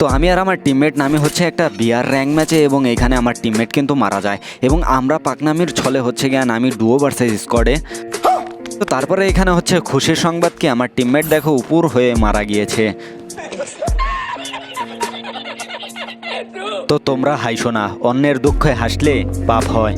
তো আমি আর আমার টিমমেট নামে হচ্ছে একটা বিয়ার র্যাঙ্ক ম্যাচে এবং এখানে আমার টিমমেট কিন্তু মারা যায়। এবং আমরা পাকনামির ছলে হচ্ছে গিয়ে নামি ডুও ভার্সেস স্কোয়াডে তো তারপরে এখানে হচ্ছে খুশির সংবাদ কি, আমার টিমমেট দেখো উপর হয়ে মারা গিয়েছে। তো তোমরা হাইসো না, অন্যের দুঃখে হাসলে পাপ হয়।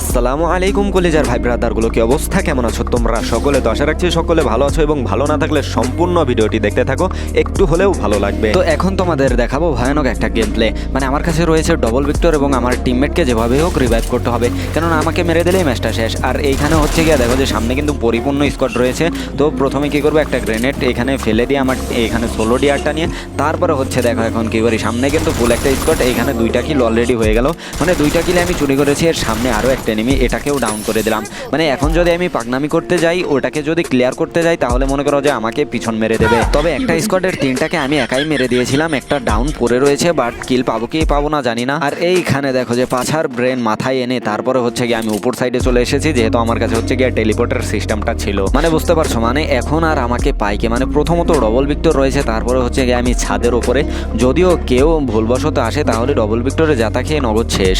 আসসালামু আলাইকুম কলেজার ভাই ব্রাদারগুলো, কি অবস্থা? কেমন আছো তোমরা? সকলে তো আশা রাখছি, সকলে ভালো আছো এবং ভালো না থাকলে সম্পূর্ণ ভিডিওটি দেখতে থাকো, একটু হলেও ভালো লাগবে। তো এখন তোমাদের দেখাবো ভয়ানক একটা গেম প্লে মানে আমার কাছে রয়েছে ডবল ভিক্টর এবং আমার টিমমেটকে যেভাবে হোক রিভাইভ করতে হবে। কেননা আমাকে মেরে দিলেই ম্যাচটা শেষ। আর এইখানে হচ্ছে গিয়ে দেখো যে সামনে কিন্তু পরিপূর্ণ স্কোয়াড রয়েছে। তো প্রথমে কি করব? একটা গ্রেনেড এখানে ফেলে দিয়ে আমার এখানে ষোলো ডিয়ারটা নিয়ে, তারপরে হচ্ছে দেখো এখন কি করি? সামনে কিন্তু ফুল একটা স্কোয়াড এখানে দুইটা কিল অলরেডি হয়ে গেল। মানে দুইটা কিলে আমি চুরি করেছি, এর সামনে আরও একটা এনিমি এটাকেও ডাউন করে দিলাম। মানে এখন যদি আমি পাকনামি করতে যাই, ওটাকে যদি ক্লিয়ার করতে যাই, তাহলে মনে করো যে আমাকে পিছন মেরে দেবে। তবে একটা স্কোয়াডের তিনটাকে আমি একাই মেরে দিয়েছিলাম, একটা ডাউন পড়ে রয়েছে বাট কিল পাবো কি পাবো না জানি না। আর এইখানে দেখো যে পাছার ব্রেন মাথায় এনে, তারপরে হচ্ছে গিয়ে আমি উপর সাইডে চলে এসেছি, যেহেতু আমার কাছে হচ্ছে গিয়ে টেলিপোর্টার সিস্টেমটা ছিল। মানে বুঝতে পারছ মানে এখন আর আমাকে পাইকে মানে প্রথমত ডবল ভিক্টর রয়েছে, তারপরে হচ্ছে গিয়ে আমি ছাদের ওপরে যদিও কেউ ভুলবশত আসে, তাহলে ডবল ভিক্টরে যাতা খেয়ে নগদ শেষ।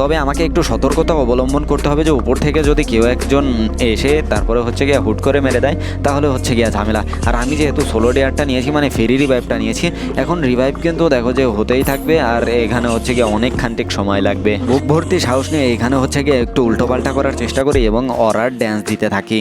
তবে আমাকে একটু সতর্কতা অবলম্বন করতে হবে যে উপর থেকে যদি কেউ একজন এসে তারপরে হচ্ছে গিয়ে হুট করে মেরে দেয় তাহলে হচ্ছে গিয়া ঝামেলা। আর আমি যেহেতু সোলো ডেয়ারটা নিয়েছি মানে ফেরি রিভাইভটা নিয়েছি এখন রিভাইভ কিন্তু দেখো যে হতেই থাকবে আর এখানে হচ্ছে গিয়ে অনেক খান্তিক সময় লাগবে। বুক ভর্তি সাহস নিয়ে এখানে হচ্ছে গিয়ে একটু উল্টোপাল্টা করার চেষ্টা করি এবং অরার ড্যান্স দিতে থাকি।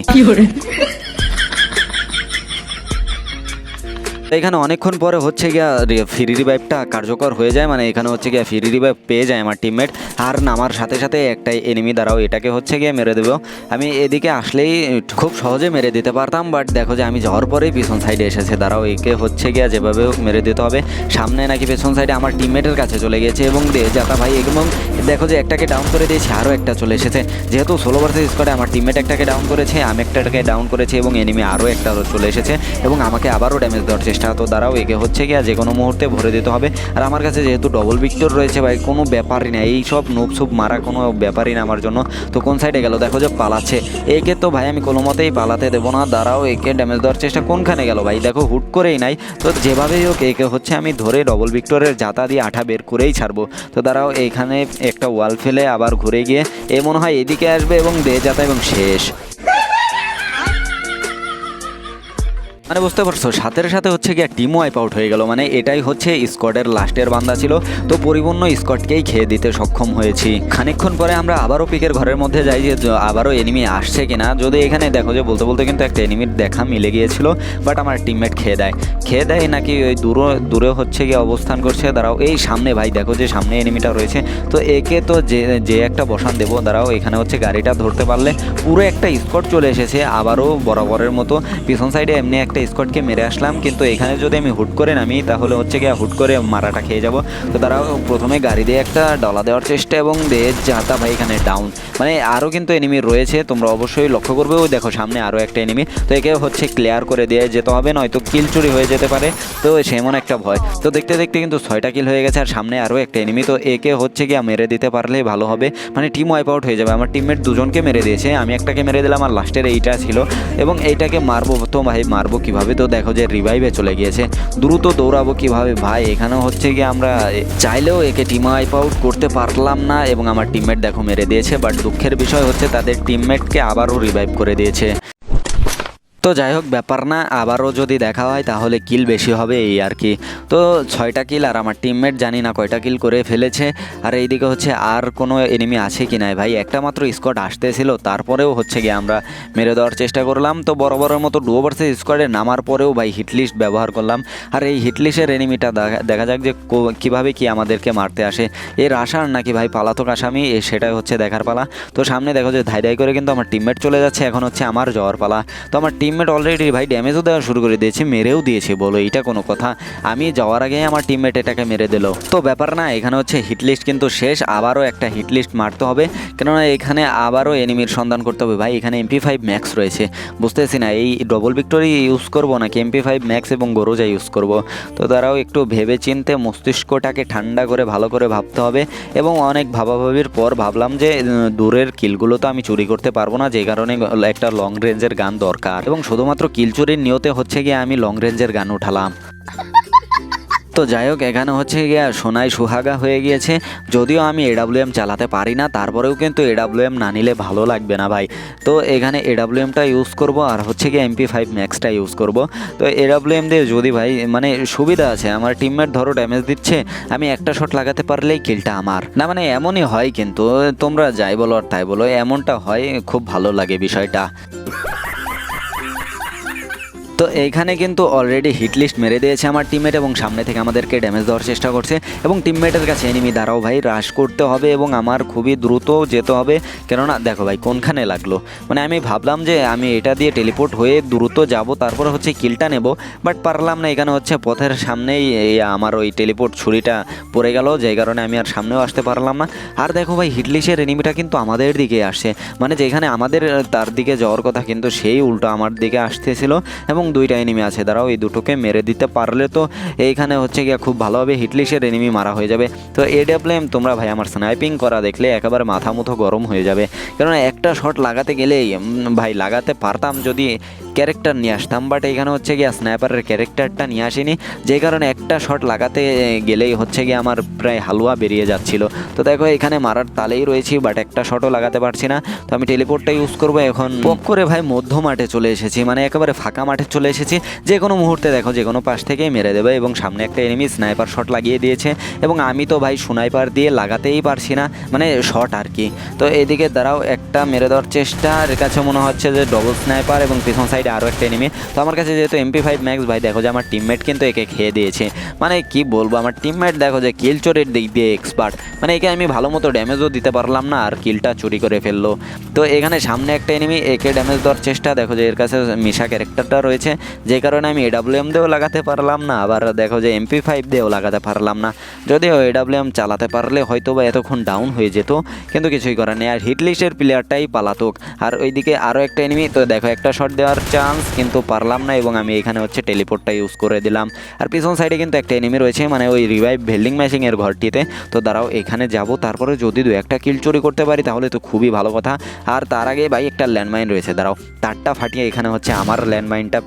এখানে অনেকক্ষণ পরে হচ্ছে গিয়া ফ্রি রিভাইভটা কার্যকর হয়ে যায়। মানে এখানে হচ্ছে গিয়া ফ্রি রিভাইভ পেয়ে যায় আমার টিমমেট আর নামার সাথে সাথে একটাই এনিমি দ্বারাও এটাকে হচ্ছে গিয়ে মেরে দেবো। আমি এদিকে আসলেই খুব সহজে মেরে দিতে পারতাম বাট দেখো যে আমি যাওয়ার পরেই পিছন সাইডে এসেছে। দাঁড়াও, একে হচ্ছে গিয়া যেভাবে হোক মেরে দিতে হবে। সামনে নাকি পেছন সাইডে আমার টিমমেটের কাছে চলে গেছে এবং যাতা ভাই, এবং দেখো যে একটাকে ডাউন করে দিয়েছে আরও একটা চলে এসেছে। যেহেতু ষোলো ভার্সেস স্কোয়াডে আমার টিমমেট একটাকে ডাউন করেছে, আমি একটাকে ডাউন করেছি এবং এনিমি আরও একটা চলে এসেছে এবং আমাকে আবারও ড্যামেজ দেওয়ার চেষ্টা তো দাঁড়াও, একে হচ্ছে গিয়া যে কোনো মুহূর্তে ভরে দিতে হবে। আর আমার কাছে যেহেতু ডবল ভিক্টর রয়েছে ভাই, কোনো ব্যাপারই না, এই সব নুপ সুপ মারা কোনো ব্যাপারই না আমার জন্য। তো কোন সাইডে গেল? দেখো যে পালাচ্ছে। একে তো ভাই আমি কোনো মতেই পালাতে দেবো না, দাঁড়াও, একে ড্যামেজ দেওয়ার চেষ্টা কোনখানে গেল ভাই? দেখো হুট করেই নাই। তো যেভাবেই হোক, একে হচ্ছে আমি ধরে ডবল ভিক্টরের জাতা দিয়ে আঠা বের করেই ছাড়বো। তো দাঁড়াও, এখানে একটা ওয়াল ফেলে আবার ঘুরে গিয়ে, এ মনে হয় এদিকে আসবে এবং দে যাতা এবং শেষ। মানে বুঝতে পারছ, সাথের সাথে হচ্ছে গিয়ে টিম ওয়াইপ আউট হয়ে গেল মানে এটাই হচ্ছে স্কোয়াডের লাস্টের বান্দা ছিল। তো পরিপূর্ণ স্কোয়াডকেই খেয়ে দিতে সক্ষম হয়েছি। খানিকক্ষণ পরে আমরা আবারও পিকের ঘরের মধ্যে যাই, যে আবারও এনিমি আসছে কিনা। যদি এখানে দেখো যে বলতে বলতে কিন্তু একটা এনিমির দেখা মিলে গিয়েছিল বাট আমার টিমমেট খেয়ে দেয়। খেয়ে দেয় নাকি ওই দূরে দূরে হচ্ছে গিয়ে অবস্থান করছে, দাঁড়াও। এই সামনে ভাই, দেখো যে সামনে এনিমিটা রয়েছে। তো একে তো যে যে একটা বসান দেবো, দাঁড়াও, এখানে হচ্ছে গাড়িটা ধরতে পারলে। পুরো একটা স্কট চলে এসেছে, আবারও বরাবরের মতো। পিছন সাইডে এমনি একটা স্কটকে মেরে আসলাম, কিন্তু এখানে যদি আমি হুট করে নামি, তাহলে হচ্ছে গিয়ে হুট করে মারাটা খেয়ে যাব। তো দাঁড়াও প্রথমে গাড়ি দিয়ে একটা ডলা দেওয়ার চেষ্টা এবং দে যাতা ভাই এখানে ডাউন মানে আরও কিন্তু এনিমি রয়েছে, তোমরা অবশ্যই লক্ষ্য করবে। ওই দেখো, সামনে আরও একটা এনিমি তো একে হচ্ছে ক্লিয়ার করে দিয়ে যেতে হবে, নয়তো কিল চুরি হয়ে যেতে পারে। তো সেমন একটা ভয়। তো দেখতে দেখতে কিন্তু ছয়টা কিল হয়ে গেছে, আর সামনে আরও একটা এনিমি তো একে হচ্ছে গিয়ে মেরে দিতে পারলে ভালো হবে। মানে টিম ওয়াইপ আউট হয়ে যাবে। আমার টিমমেট দুজনকে মেরে দিয়েছে। আমি একটাকে মেরে দিলাম, আর লাস্টের এইটা ছিল। এবং এইটাকে মারবো তো ভাই, মারবো কীভাবে? তো দেখো যে রিভাইভে চলে গিয়েছে। দ্রুত দৌড়াবো কীভাবে? ভাই, এখানেও হচ্ছে গিয়ে আমরা চাইলেও একে টিম ওয়াইপ আউট করতে পারলাম না এবং আমার টিমমেট দেখো মেরে দিয়েছে বাট দুঃখের বিষয় হচ্ছে তাদের টিমমেটকে আবারও রিভাইভ করে দিয়েছে। তো যাই হোক, ব্যাপার না, আবারও যদি দেখা হয় তাহলে কিল বেশি হবে এই আর কি। তো ছয়টা কিল আর আমার টিমমেট জানি না কয়টা কিল করে ফেলেছে। আর এইদিকে হচ্ছে আর কোনো এনিমি আছে কি নাই ভাই? একটা মাত্র স্কোয়াড আসতেছিল, তারপরেও হচ্ছে গিয়ে আমরা মেরে দেওয়ার চেষ্টা করলাম। তো বড় বড়ের মতো ডুয়ো ভার্সেস স্কোয়াডে নামার পরেও ভাই হিটলিস্ট ব্যবহার করলাম। আর এই হিটলিস্টের এনিমিটা দেখা যাক যে কীভাবে কি আমাদেরকে মারতে আসে। এর আসার নাকি ভাই পালাতক আসামি, এ সেটাই হচ্ছে দেখার পালা। তো সামনে দেখো যে ধাই ধাই করে কিন্তু আমার টিমমেট চলে যাচ্ছে, এখন হচ্ছে আমার যাওয়ার পালা। তো আমার টিমমেট অলরেডি ভাই ড্যামেজও দেওয়া শুরু করে দিয়েছে, মেরেও দিয়েছে, বলো এটা কোনো কথা? আমি যাওয়ার আগে আমার টিমমেট এটাকে মেরে দিল। তো ব্যাপার না, এখানে হচ্ছে হিটলিস্ট কিন্তু শেষ, আবারও একটা হিটলিস্ট মারতে হবে। কেননা এখানে আবারও এনিমির সন্ধান করতে হবে ভাই, এখানে এমপি ফাইভ ম্যাক্স রয়েছে। বুঝতেছি না, এই ডবল ভিক্টোরি ইউজ করব নাকি এমপি ফাইভ ম্যাক্স এবং গরোজা ইউজ করব? তো তারাও একটু ভেবে চিনতে মস্তিষ্কটাকে ঠান্ডা করে ভালো করে ভাবতে হবে এবং অনেক ভাবাভাবির পর ভাবলাম যে দূরের কিলগুলো তো আমি চুরি করতে পারব না, যে কারণে একটা লং রেঞ্জের গান দরকার। এবং শুধুমাত্র কিলচুরির নিয়তে হচ্ছে গিয়ে আমি লং রেঞ্জের গান উঠালাম। তো যাই হোক, এখানে হচ্ছে গিয়া সোনাই সুহাগা হয়ে গিয়েছে। যদিও আমি এডাব্লিউএম চালাতে পারি না, তারপরেও কিন্তু এডাব্লিউএম না নিলে ভালো লাগবে না ভাই। তো এখানে এডাব্লিউএমটা ইউজ করব আর হচ্ছে গিয়ে এমপি ফাইভ ম্যাক্সটা ইউজ করব। তো এডাব্লিউএম দিয়ে যদি ভাই মানে সুবিধা আছে, আমার টিমমেট ধরো ড্যামেজ দিচ্ছে, আমি একটা শট লাগাতে পারলেই কিলটা আমার। না মানে এমনই হয় কিন্তু, তোমরা যাই বলো আর তাই বলো, এমনটা হয়, খুব ভালো লাগে বিষয়টা। তো এইখানে কিন্তু অলরেডি হিট লিস্ট মেরে দিয়েছে আমার টিমমেট এবং সামনে থেকে আমাদেরকে ড্যামেজ দেওয়ার চেষ্টা করছে এবং টিমমেটের কাছে এনিমি দাঁড়াও ভাই রাশ করতে হবে এবং আমার খুবই দ্রুত যেতে হবে। কেননা, দেখো ভাই, কোনখানে লাগল? মানে আমি ভাবলাম যে আমি এটা দিয়ে টেলিপোর্ট হয়ে দ্রুত যাব, তারপরে হচ্ছে কিলটা নেব। বাট পারলাম না, এখানে হচ্ছে পথের সামনেই আমার ওই টেলিপোর্ট ছুরিটা পড়ে গেল, যেই কারণে আমি আর সামনেও আসতে পারলাম না। আর দেখো ভাই হিটলিশের এনিমিটা কিন্তু আমাদের দিকে আসছে মানে যেখানে আমাদের, তার দিকে যাওয়ার কথা কিন্তু সেই উল্টো আমার দিকে আসতেছিল। এবং দুইটা এনিমি আছে। দাঁড়াও, এই দুটোকে মেরে দিতে পারলে তো এইখানে হচ্ছে গিয়ে খুব ভালোভাবে হিটলিশের এনিমি মারা হয়ে যাবে। তো এডাব্লেম তোমরা ভাই আমার স্নাইপিং করা দেখলে একেবারে মাথা মতো গরম হয়ে যাবে। কেননা একটা শট লাগাতে গেলেই ভাই লাগাতে পারতাম যদি ক্যারেক্টার নিয়ে আসতাম বাট এখানে হচ্ছে গিয়ে স্ন্যাপারের ক্যারেক্টারটা নিয়ে আসিনি। যে কারণে একটা শট লাগাতে গেলেই হচ্ছে গিয়ে আমার প্রায় হালুয়া বেরিয়ে যাচ্ছিল। তো দেখো, এখানে মারার তালেই রয়েছি বাট একটা শটও লাগাতে পারছি না। তো আমি টেলিপোর্টটা ইউজ করব এখন। পপ করে ভাই মধ্য মাঠে চলে এসেছি মানে একেবারে ফাঁকা মাঠে চলে এসেছি। যে কোনো মুহূর্তে দেখো, যে কোনো পাশ থেকেই মেরে দেবে, এবং সামনে একটা এনিমি স্নাইপার শট লাগিয়ে দিয়েছে। এবং আমি তো ভাই স্নাইপার দিয়ে লাগাতেই পারছি না মানে শট আর কি। তো এদিকে দ্বারাও একটা মেরে দেওয়ার চেষ্টা। এর কাছে মনে হচ্ছে যে ডবল স্নাইপার এবং পিছন সাইডে আরও একটা এনিমি তো আমার কাছে যেহেতু এমপি ফাইভ ম্যাক্স ভাই দেখো যে আমার টিমমেট কিন্তু একে খেয়ে দিয়েছে। মানে কি বলব, আমার টিমমেট দেখো যে কিল চোরের দিক দিয়ে এক্সপার্ট মানে একে আমি ভালো মতো ড্যামেজও দিতে পারলাম না, আর কিলটা চুরি করে ফেলল। তো এখানে সামনে একটা এনিমি একে ড্যামেজ দেওয়ার চেষ্টা। দেখো যে এর কাছে মিশা ক্যারেক্টারটা রয়েছে। যে কারণে আমি এডাব্লিউএম দিয়েও লাগাতে পারলাম না, আবার দেখো যে এমপি ফাইভ দিয়েও লাগাতে পারলাম না। যদিও এডাব্লিউএম চালাতে পারলে হয়তো বা এতক্ষণ ডাউন হয়ে যেত, কিন্তু কিছুই করার নেই। আর হিটলিস্টের প্লেয়ারটাই পালাতক। আর ওইদিকে আরও একটা এনিমি তো দেখো একটা শট দেওয়ার চান্স কিন্তু পারলাম না এবং আমি এখানে হচ্ছে টেলিপোর্টটা ইউজ করে দিলাম। আর পিছন সাইডে কিন্তু একটা এনিমি রয়েছে মানে ওই রিভাইভ ভেল্ডিং ম্যাশিংয়ের ঘরটিতে। তো দাঁড়াও, এখানে যাব, তারপরে যদি দু একটা কিল চুরি করতে পারি, তাহলে তো খুবই ভালো কথা। আর তার আগে ভাই একটা ল্যান্ডমাইন রয়েছে, দাঁড়াও। তারটা ফাটিয়ে এখানে হচ্ছে আমার ল্যান্ডমাইনটা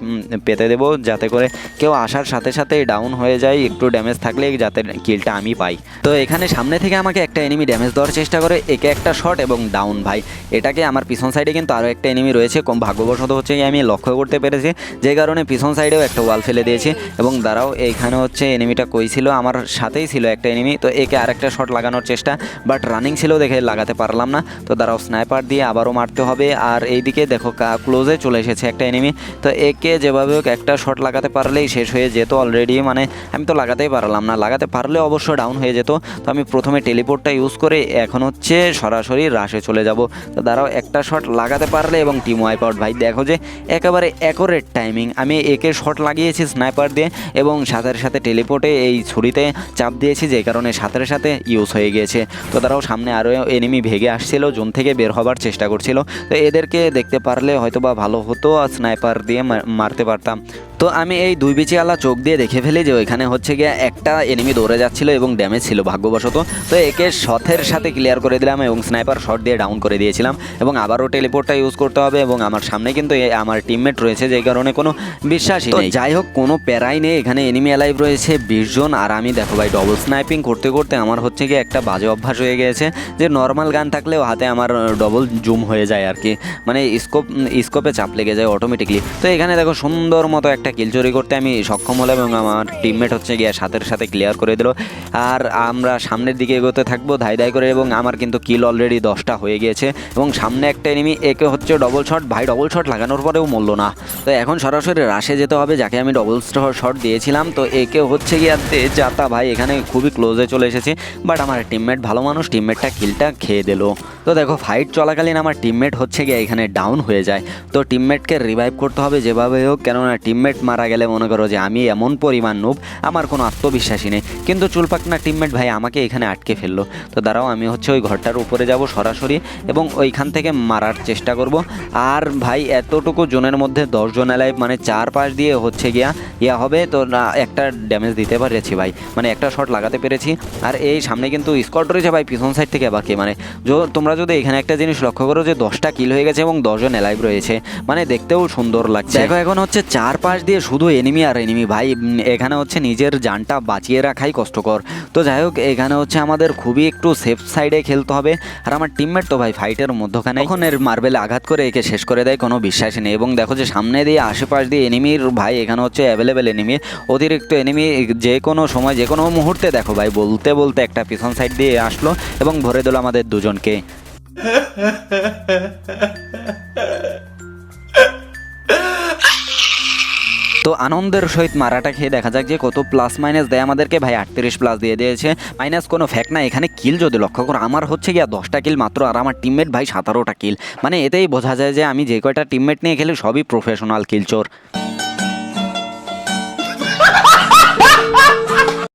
পেতে দেবো, যাতে করে কেউ আসার সাথে সাথে ডাউন হয়ে যায়, একটু ড্যামেজ থাকলে যাতে কিলটা আমি পাই। তো এখানে সামনে থেকে আমাকে একটা এনিমি ড্যামেজ দেওয়ার চেষ্টা করে, একে একটা শট এবং ডাউন ভাই। এটাকে আমার পিছন সাইডে কিন্তু আরও একটা এনিমি রয়েছে, কম ভাগ্যবশত হচ্ছে আমি লক্ষ্য করতে পেরেছে। যে কারণে পিছন সাইডেও একটা ওয়াল ফেলে দিয়েছে এবং দাঁড়াও, এইখানে হচ্ছে এনিমিটা কই ছিল? আমার সাথেই ছিল একটা এনিমি তো একে আরেকটা শট লাগানোর চেষ্টা বাট রানিং ছিল দেখে লাগাতে পারলাম না। তো দাঁড়াও স্নাইপার দিয়ে আবারও মারতে হবে। আর এইদিকে দেখো ক্লোজে চলে এসেছে একটা এনিমি তো একে যেভাবে হোক একটা শট লাগাতে পারলেই শেষ হয়ে যেত অলরেডি মানে আমি তো লাগাতেই পারলাম না। লাগাতে পারলে অবশ্য ডাউন হয়ে যেত, তো আমি প্রথমে টেলিপোর্টটা ইউজ করে এখন হচ্ছে সরাসরি রাশে চলে যাব। তো দাঁড়াও, একটা শট লাগাতে পারলে এবং টিম ওয়াইপ আউট ভাই দেখো যে একেবারে অ্যাকোরেট টাইমিং আমি একে শট লাগিয়েছি স্নাইপার দিয়ে এবং সাথে সাথে টেলিপোর্টে এই ছুরিতে চাপ দিয়েছি, যে কারণে সাথে সাথে ইউজ হয়ে গিয়েছে। তো তারাও সামনে আরও এনিমি ভেগে আসছিল, জোন থেকে বের হবার চেষ্টা করছিল। তো এদেরকে দেখতে পারলে হয়তো বা ভালো হতো আর স্নাইপার দিয়ে মারতে পারতাম। তো আমি এই দুই বিচিওয়ালা চোখ দিয়ে দেখে ফেলি যে ওইখানে হচ্ছে গিয়ে একটা এনিমি দৌড়ে যাচ্ছিল এবং ড্যামেজ ছিল ভাগ্যবশত। তো একে শথের সাথে ক্লিয়ার করে দিলাম এবং স্নাইপার শট দিয়ে ডাউন করে দিয়েছিলাম এবং আবারও টেলিপোর্টটা ইউজ করতে হবে এবং আমার সামনে কিন্তু আমার টিমমেট রয়েছে যে কারণে কোনো বিশ্বাসই নেই। যাই হোক কোনো প্যারাই নেই। এখানে এনিমি অ্যালাইভ রয়েছে বিশ জন। আর আমি দেখো ভাই ডবল স্নাইপিং করতে করতে আমার হচ্ছে গিয়ে একটা বাজে অভ্যাস হয়ে গিয়েছে যে নর্মাল গান থাকলেও হাতে আমার ডবল জুম হয়ে যায় আর কি। মানে স্কোপ স্কোপে চাপ লেগে যায় অটোমেটিকলি তো এখানে দেখো সুন্দর মতো একটা কিল চুরি করতে আমি সক্ষম হলাম এবং আমার টিমমেট হচ্ছে গিয়ে সাথের সাথে ক্লিয়ার করে দিল। আর আমরা সামনের দিকে এগোতে থাকব ধাই ধাই করে এবং আমার কিন্তু কিল অলরেডি দশটা হয়ে গিয়েছে। এবং সামনে একটা এনিমি একে হচ্ছে ডবল শট ভাই ডবল শট লাগানোর পরেও মরলো না। তো এখন সরাসরি রাশে যেতে হবে, যাকে আমি ডবল শট দিয়েছিলাম। তো একে হচ্ছে গিয়ে যাতা ভাই, এখানে খুবই ক্লোজে চলে এসেছে। বাট আমার টিমমেট ভালো মানুষ টিমমেটটা কিলটা খেয়ে দিল। তো দেখো ফাইট চলাকালীন আমার টিমমেট হচ্ছে গিয়ে এখানে ডাউন হয়ে যায়। তো টিমমেটকে রিভাইভ করতে হবে যেভাবে হোক, কেননা টিমমেট মারা গেলে মনে করো যে আমি এমন পরিমাণ নুব আমার কোনো আত্মবিশ্বাসী নেই। কিন্তু চুলপাকনা টিমমেট ভাই আমাকে এখানে আটকে ফেলল। তো দাঁড়াও, আমি হচ্ছে ওই ঘরটার উপরে যাব সরাসরি এবং ওইখান থেকে মারার চেষ্টা করব। আর ভাই, এতটুকু জোনে জনের মধ্যে দশজন অ্যালাইভ মানে চার পাশ দিয়ে হচ্ছে গিয়া, ইয়া হবে, তো না, একটা ড্যামেজ দিতে পেরেছি ভাই। মানে একটা শট লাগাতে পেরেছি। আর এই সামনে কিন্তু স্কট রয়েছে ভাই, পিছন সাইড থেকে বাকি। মানে তোমরা যদি এখানে একটা জিনিস লক্ষ্য করো যে, দশটা কিল হয়ে গেছে এবং দশজন অ্যালাইভ রয়েছে। মানে দেখতেও সুন্দর লাগছে। দেখো, এখন হচ্ছে চার পাশ দিয়ে শুধু এনিমি আর এনিমি ভাই। এখানে হচ্ছে নিজের জানটা বাঁচিয়ে রাখাই কষ্টকর। তো যাই হোক, এখানে হচ্ছে আমাদের খুবই একটু সেফ সাইডে খেলতে হবে। আর আমার টিমমেট তো ভাই ফাইটের মধ্যখানে এখন এর মার্বেলে আঘাত করে একে শেষ করে দেয়, কোনো বিশ্বাস নেই। এবং দেখো যে সামনে দিয়ে, আশেপাশ দিয়ে এনিমির ভাই, এখানে হচ্ছে অ্যাভেলেবেল এনিমি অতিরিক্ত এনিমি যে কোনো সময়, যে কোনো মুহূর্তে দেখো ভাই, বলতে বলতে একটা পিছন সাইড দিয়ে আসলো এবং ভরে দিল আমাদের দুজনকে। তো আনন্দের সহিত মারাটা খেয়ে দেখা যাক যে কত প্লাস মাইনাস দেয় আমাদেরকে। ভাই, আটত্রিশ প্লাস দিয়ে দিয়েছে। মাইনাস কোনো ফ্যাক না এখানে কিল যদি লক্ষ্য করো, আমার হচ্ছে গিয়া দশটা কিল মাত্র আর আমার টিমমেট ভাই সতেরোটা কিল মানে এতেই বোঝা যায় যে আমি যে কয়টা টিমমেট নিয়ে খেলি, সবই প্রফেশনাল কিলচোর